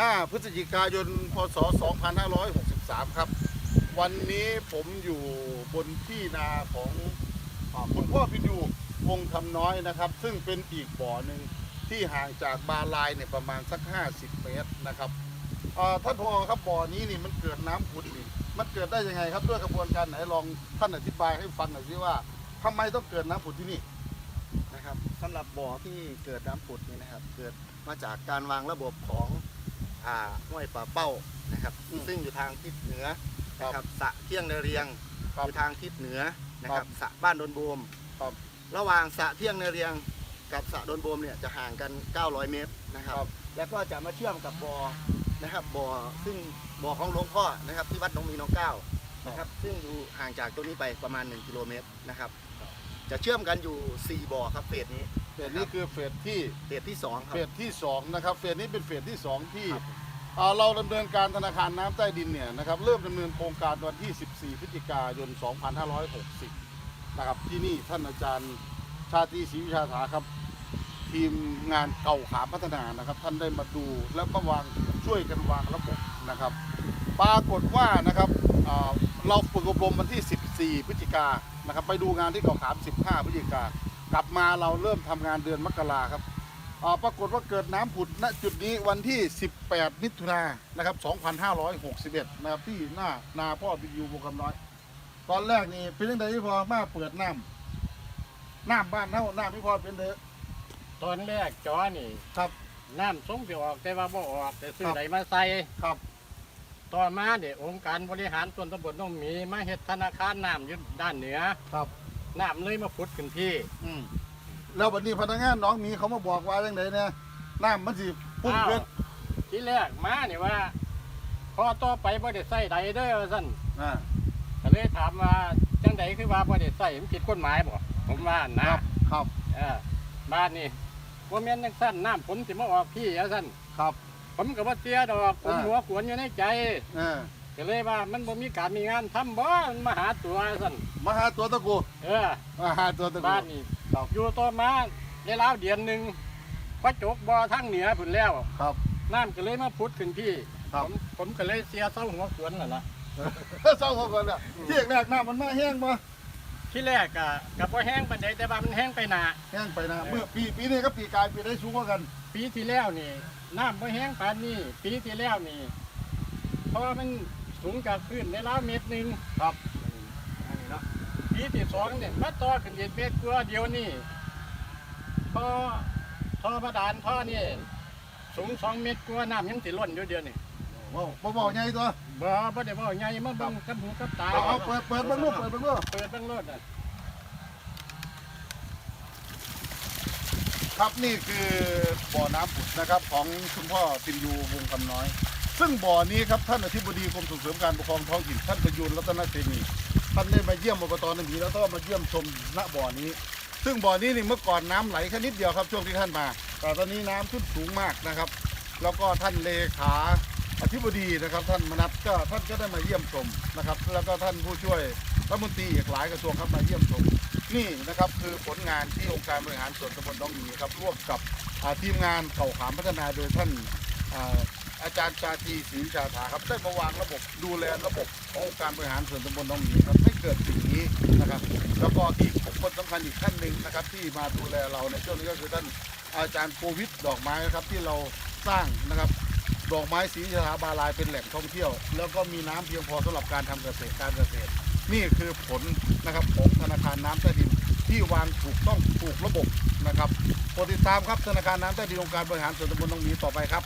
5 พฤศจิกายน พศ 2563 ครับ วันนี้ผมอยู่บนที่นาของคุณพ่อพินยูวงคำน้อยนะครับ ซึ่งเป็นอีกบ่อหนึ่งที่ห่างจากบาลายเนี่ยประมาณสัก 50 เมตรนะครับอ่าท่านพอครับบ่อนี้นี่มันเกิดน้ำขุ่นนี่มันเกิดได้ยังไงครับด้วยกระบวนการไหนลองท่านอธิบายให้ฟังหน่อยสิว่าทำไมต้องเกิดน้ำขุ่นที่นี่นะครับสำหรับบ่อที่เกิดน้ำผุดนี่นะครับ เกิดมาจากการวางระบบของ อ่าห้วยป่าเป้านะครับอืมซึ่งอยู่ทางทิศเหนือครับนะครับสระเที่ยงเนเรียงครับอยู่ทางทิศเหนือนะคครัรับบสระบ้านโดนโบมครับระหว่างสระเที่ยงเนเรียงกับสระโดนโบมเนี่ยจะห่างกัน 900 เมตรนะครับ ครับ แล้วก็จะมาเชื่อมกับบ่อนะครับบ่อซึ่งบ่อของหลวงพ่อนะครับที่วัดหนองมีหนองเก้านะครับซึ่งอยู่ห่างจากตรงนี้ไปประมาณ 1 กิโลเมตรนะครับ จะเชื่อมกันอยู่ 4บ่อครับเฟสนี้ เฟสนี้คือเฟสที่เฟสที่2ครับ เฟสที่2นะครับเฟสนี้เป็นเฟสที่2ที่ครับอ่าเราดำเนินการธนาคารน้ำใต้ดินเนี่ยนะครับเริ่มดำเนินโครงการวันที่ 14 พฤศจิกายน 2560 นะครับที่นี่ท่านอาจารย์ชาตรีศรีวิชาถาครับ ทีมงานเก่าขามพัฒนานะครับ ท่านได้มาดูแล้วก็วางช่วยกันวางระบบนะครับ ปรากฏว่านะครับอ่าเราฝึกอบรมวันที่ 14 พฤศจิกายนนะครับ ไปดูงานที่เก่าขาม 15 พฤศจิกายน กลับมาเราเริ่มทำงานเดือนมกราครับอ่าปรากฏว่าเกิดน้ำผุดณจุดนี้วันที่ 18 มิถุนายนนะครับ 2561 นะครับที่หน้านาพ่อบินยูวงคำน้อย ตอนแรกนี่เป็นยังไงที่พอมาเปิดน้ำน้ำบ้านเท่าน้ำที่พอเป็นเด้อตอนแรกจอนี่ครับ น้ำสงสิออกแต่ว่าบ่ออกแต่ซื้คอรับไหนมาใส่ครับ ต่อมาเดี๋ยวองค์การบริหารส่วนตำบลต้องมีมาเฮ็ดธนาคารน้ำอยู่ด้านเหนือครับ น้ำเลยมาพุดขึ้นที่อืมแล้ววันนี้พนักงานน้องหมีเขามาบอกว่ายังไงเนี่ยน้ำมันสิพุ่งอ้าวขึ้นที่แรกมาเนี่ยว่าพอต่อไปบ่ได้ใส่ใดเด้อว่าซั่นอ่าก็เลยถามว่าจังใดคือว่าบ่ได้ใส่มันผิดกฎหมายบ่ผมว่าคนะรับครับเออบ้านนี่บ่แม่นจังซั่นน้ำผมสิมาออกพี่ว่าซั่นครับ ผมก็บ่เสียดอกผมอ่าหัวขวนอยู่ในใจ เออ ก็เลยว่ามันบ่มีการมีงานทำบ่มันมาหาตัวสั่นมาหาตัวตะกูเออมาหาตัวตะกูบ้านนี่ครับอยู่ต่อมาได้ราวเดือนหนึ่งพระจกบ่อทั้งเหนือพุ่นแล้ว ครับน้ำก็เลยมาพุดขึ้นพี่ครับผมผมก็เลยเสียเศร้าหัวขวนนั่นล่ะเศร้าเขาก่อนเนี่ยที่แรกๆน้ำมันมาแห้งมาที่แรกก็กับบ่แห้งปานใดแต่ว่ามันแห้งไปหนาแห้งไปนะเมื่อปีปีนี้ก็ปีกายปีได้สูงกว่ากัน ปีที่แล้วนี่น้ำบ่แห้งปานนี้ปีที่แล้วนี่เพราะว่ามัน สูงจากพื้นในราวเมตรหนึงครับอันนี้เนาะปีที่สองเนี่ยมาต่อขึ้นเย็นเมตรกว่าเดียวนี่ท่อท่อบาดาลท่อนี่สูงสองเมตรกว่าน้ำยังติล้นอยู่เดียวนี่ว้าวบ่บอกไงตัวบ่บ่ได้บ่ใหญ่มาเบิ่งกับหูกับตาเอาเอาเปิดเปิดเบ้างลูกเปิดเบ้างลูกเปิดเบิ่งรถน่ะครับนี่คือบ่อน้ำผุดนะครับของคุณพ่อปินยูวงคำน้อย ซึ่งบ่อนี้ครับท่านอธิบดีกรมส่งเสริมการปกครองท้องถิ่นท่านประยูนรัตนเสนีท่านได้มาเยี่ยมอบตนนทีแล้วก็มาเยี่ยมชมณบ่อนี้ ซึ่งบ่อนี้นี่เมื่อก่อนน้ำไหลแค่นิดเดียวครับช่วงที่ท่านมา แต่ตอนนี้น้ำขึ้นสูงมากนะครับ แล้วก็ท่านเลขาอธิบดีนะครับ ท่านมนัสก็ท่านก็ได้มาเยี่ยมชมนะครับ แล้วก็ท่านผู้ช่วยรัฐมนตรีอีกหลายกระทรวงครับมาเยี่ยมชมนี่นะครับคือผลงานที่องค์การบริหารส่วนตำบลหน้องหมีครับร่วมกับทีมงานเก่าขามพัฒนาโดยท่าน อาจารย์ชาตรีศรีชาถาครับได้มาวางระบบดูแลระบบขององค์การบริหารส่วนตำบลหน้องหมีครับให้เกิดสิ่งนี้นะครับ แล้วก็อีกบุคคลสำคัญอีกท่านหนึ่งนะครับ ที่มาดูแลเราในช่วงนี้ก็คือท่านอาจารย์โควิดดอกไม้นะครับที่เราสร้างนะครับดอกไม้สีชาบาลายเป็นแหล่งท่องเที่ยว แล้วก็มีน้ำเพียงพอสำหรับการทำเกษตรการเกษตร นี่คือผลนะครับของธนาคารน้ำใต้ดินที่วางถูกต้องถูกระบบนะครับโปรดติดตามครับธนาคารน้ำใต้ดินองค์การบริหารส่วนตำบลหนองหมีต่อไปครับ